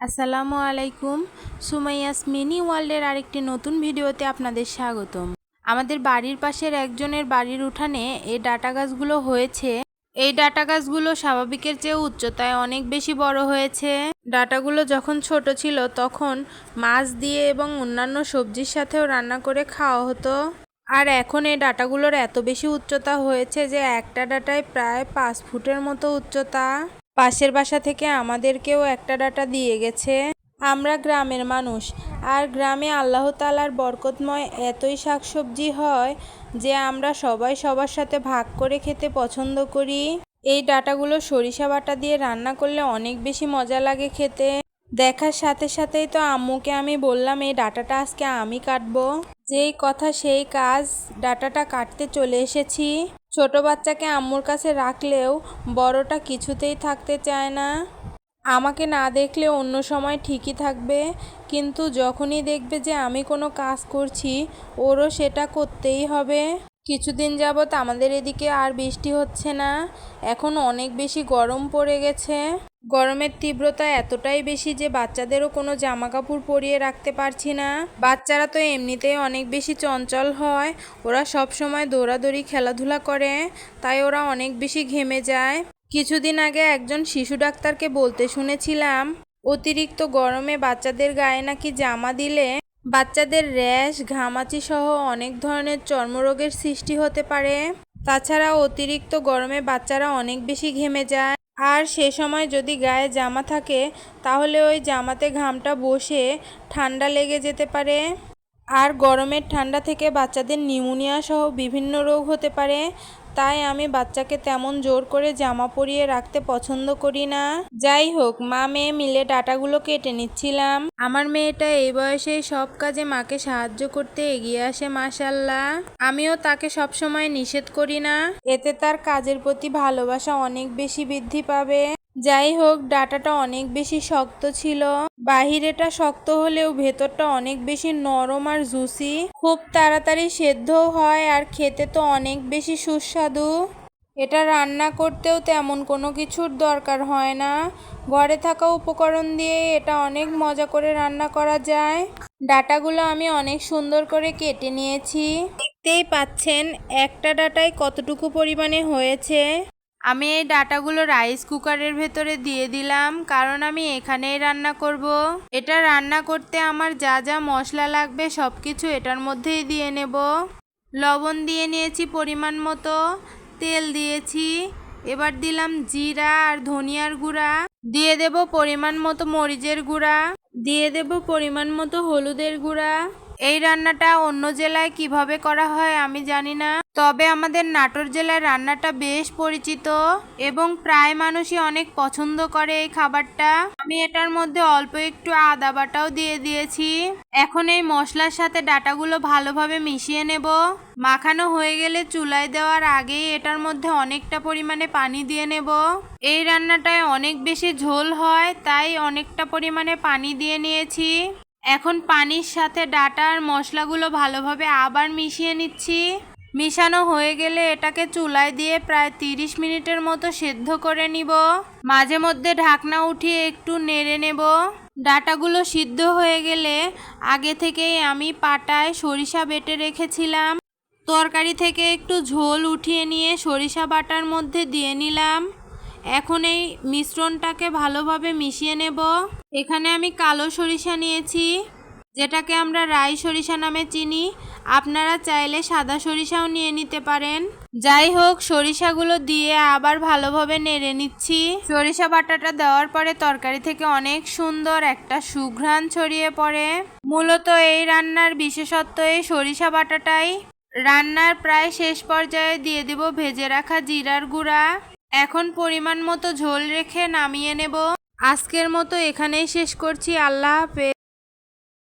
আসসালামু আলাইকুম। সুমাইয়াস মিনি ওয়ার্ল্ডের আরেকটি নতুন ভিডিওতে আপনাদের স্বাগতম। আমাদের বাড়ির পাশের একজনের বাড়ির উঠানে এই ডাটা গাছগুলো হয়েছে। এই ডাটা গাছগুলো স্বাভাবিকের চেয়ে উচ্চতায় অনেক বেশি বড় হয়েছে। ডাটাগুলো যখন ছোট ছিল, তখন মাছ দিয়ে এবং অন্যান্য সবজির সাথেও রান্না করে খাওয়া হতো। আর এখন এই ডাটাগুলোর এত বেশি উচ্চতা হয়েছে যে একটা ডাটায় প্রায় পাঁচ ফুটের মতো উচ্চতা। পাশের বাসা থেকে আমাদেরকেও একটা ডাটা দিয়ে গেছে। আমরা গ্রামের মানুষ। আর গ্রামে আল্লাহ তালার বরকতময় এতই শাকসবজি হয় যে আমরা সবাই সবার সাথে ভাগ করে খেতে পছন্দ করি। এই ডাটাগুলো সরিষা বাটা দিয়ে রান্না করলে অনেক বেশি মজা লাগে খেতে। দেখার সাথে সাথেই তো আম্মুকে আমি বললাম, এই ডাটাটা আজকে আমি কাটবো। যেই কথা, সেই কাজ, ডাটাটা কাটতে চলে এসেছি। ছোট বাচ্চাকে আম্মুর কাছে রাখলেও বড়টা কিছুতেই থাকতে চায় না। আমাকে না দেখলে অন্য সময় ঠিকই থাকবে, কিন্তু যখনই দেখবে যে আমি কোনো কাজ করছি, ওরও সেটা করতেই হবে। কিছুদিন যাবৎ আমাদের এদিকে আর বৃষ্টি হচ্ছে না। এখন অনেক বেশি গরম পড়ে গেছে। গরমের তীব্রতা এতটাই বেশি যে বাচ্চাদেরও কোনো জামা কাপড় পরিয়ে রাখতে পারছি না। বাচ্চারা তো এমনিতেই অনেক বেশি চঞ্চল হয়। ওরা সব সময় দৌড়াদৌড়ি, খেলাধুলা করে। তাই ওরা অনেক বেশি ঘেমে যায়। কিছুদিন আগে একজন শিশু ডাক্তারকে বলতে শুনেছিলাম, অতিরিক্ত গরমে বাচ্চাদের গায়ে নাকি জামা দিলে বাচ্চাদের র্যাশ, ঘামাচি সহ অনেক ধরনের চর্মরোগের সৃষ্টি হতে পারে। তাছাড়া অতিরিক্ত গরমে বাচ্চারা অনেক বেশি ঘেমে যায়। আর সে সময় যদি গায়ে জামা থাকে, তাহলে ওই জামাতে ঘামটা বসে ঠান্ডা লেগে যেতে পারে। আর গরমের ঠান্ডা থেকে বাচ্চাদের নিউমোনিয়া সহ বিভিন্ন রোগ হতে পারে, তাই আমি বাচ্চাকে তেমন জোর করে জামা পরিয়ে রাখতে পছন্দ করি না। যাই হোক, মা মেয়ে মিলে ডাটাগুলো কেটে নিচ্ছিলাম। আমার মেয়েটা এই বয়সেই সব কাজে মাকে সাহায্য করতে এগিয়ে আসে মাসাল্লাহ আমিও তাকে সব সময় নিষেধ করি না। এতে তার কাজের প্রতি ভালোবাসা অনেক বেশি বৃদ্ধি পাবে। যাই হোক, ডাটাটা অনেক বেশি শক্ত ছিল। বাহিরেটা শক্ত হলেও ভেতরটা অনেক বেশি নরম আর জুসি। খুব তাড়াতাড়ি সেদ্ধও হয় আর খেতে তো অনেক বেশি সুস্বাদু। এটা রান্না করতেও তেমন কোনো কিছুর দরকার হয় না। ঘরে থাকা উপকরণ দিয়ে এটা অনেক মজা করে রান্না করা যায়। ডাটাগুলো আমি অনেক সুন্দর করে কেটে নিয়েছি। দেখতেই পাচ্ছেন, একটা ডাটায় কতটুকু পরিমাণে হয়েছে। আমি এই ডাটাগুলো রাইস কুকারের ভেতরে দিয়ে দিলাম, কারণ আমি এখানেই রান্না করব। এটা রান্না করতে আমার যা যা মশলা লাগবে সব কিছু এটার মধ্যেই দিয়ে নেব। লবণ দিয়ে নিয়েছি পরিমাণ মতো, তেল দিয়েছি, এবার দিলাম জিরা আর ধনিয়ার গুঁড়া। দিয়ে দেব পরিমাণ মতো মরিচের গুঁড়া, দিয়ে দেব পরিমাণ মতো হলুদের গুঁড়া। এই রান্নাটা অন্য জেলায় কীভাবে করা হয় আমি জানি না। তবে আমাদের নাটোর জেলার রান্নাটা বেশ পরিচিত এবং প্রায় মানুষই অনেক পছন্দ করে এই খাবারটা। আমি এটার মধ্যে অল্প একটু আদা বাটাও দিয়ে দিয়েছি। এখন এই মশলার সাথে ডাটাগুলো ভালোভাবে মিশিয়ে নেব। মাখানো হয়ে গেলে চুলায় দেওয়ার আগেই এটার মধ্যে অনেকটা পরিমাণে পানি দিয়ে নেব। এই রান্নাটায় অনেক বেশি ঝোল হয়, তাই অনেকটা পরিমাণে পানি দিয়ে নিয়েছি। এখন পানির সাথে ডাটা আর মশলাগুলো ভালোভাবে আবার মিশিয়ে নিচ্ছি। মিশানো হয়ে গেলে এটাকে চুলায় দিয়ে প্রায় তিরিশ মিনিটের মতো সেদ্ধ করে নিব। মাঝে মধ্যে ঢাকনা উঠিয়ে একটু নেড়ে নেব। ডাটাগুলো সিদ্ধ হয়ে গেলে আগে থেকেই আমি পাটায় সরিষা বেটে রেখেছিলাম। তরকারি থেকে একটু ঝোল উঠিয়ে নিয়ে সরিষা বাটার মধ্যে দিয়ে নিলাম। এখন এই মিশ্রণটাকে ভালোভাবে মিশিয়ে নেব। এখানে আমি কালো সরিষা নিয়েছি, যেটাকে আমরা রাই সরিষা নামে চিনি। আপনারা চাইলে সাদা সরিষাও নিয়ে নিতে পারেন। যাই হোক, সরিষাগুলো দিয়ে আবার ভালোভাবে নেড়ে নিচ্ছি। সরিষা বাটাটা দেওয়ার পরে তরকারি থেকে অনেক সুন্দর একটা সুঘ্রাণ ছড়িয়ে পড়ে। মূলত এই রান্নার বিশেষত্ব এই সরিষা বাটাটাই। রান্নার প্রায় শেষ পর্যায়ে দিয়ে দেব ভেজে রাখা জিরার গুঁড়া। এখন পরিমাণ মতো ঝোল রেখে নামিয়ে নেব। আজকের মতো এখানেই শেষ করছি। আল্লাহ হাফেজ।